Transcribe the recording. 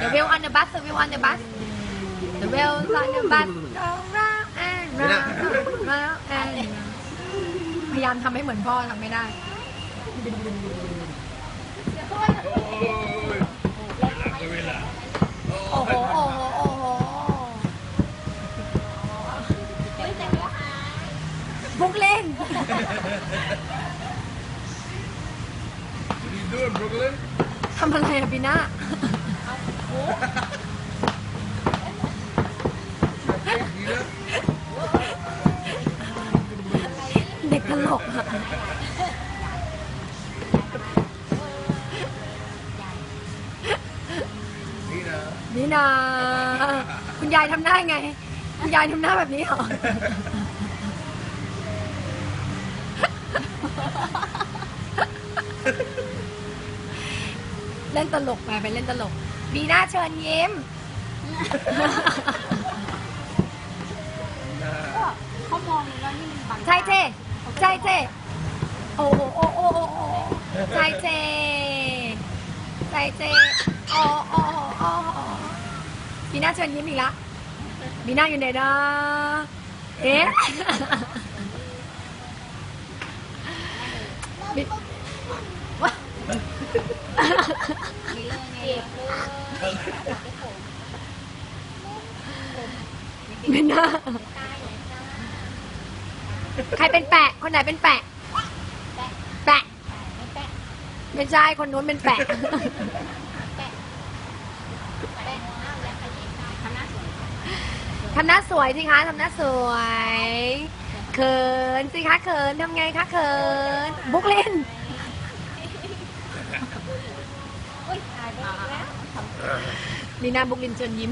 The wheel on the bus, the wheel on the bus. The wheels on the bus go round and round, round and round. พยายามทำให้เหมือนพ่อทำไม่ได้ What are you doing, Brooklyn? ทำอะไรอะปีหน้า Nina? เด็กตลกอะ Nina. นี่นา คุณยายทำหน้าไง คุณยายทำหน้าแบบนี้เหรอ เล่นตลกไปไปเล่นตลกบีน่าเชิญยิ้ม เขามองแล้วนี่มันบังใช่เจใช่เจโอ้โหโอ้โอ้โอ้โอ้ใช่เจใช่เจโอ้โอ้โอ้บีน่าเชิญยิ้มอีกละบีน่าอยู่ไหนนะเอ๊ะบิมีเรื่อง ไงบีน่าใครเป็นแปะ คนไหนเป็นแปะ แปะ ไม่แปะไม่ใช่ คนนู้นเป็นแปะทำหน้าสวยทำหน้าสวยสิคะ ทำหน้าสวย เขินสิคะ เขินทำไงคะ เขิน บุกเล่น อุ้ยตายไปแล้วนี่นาบุกลินเชิญยิ้ม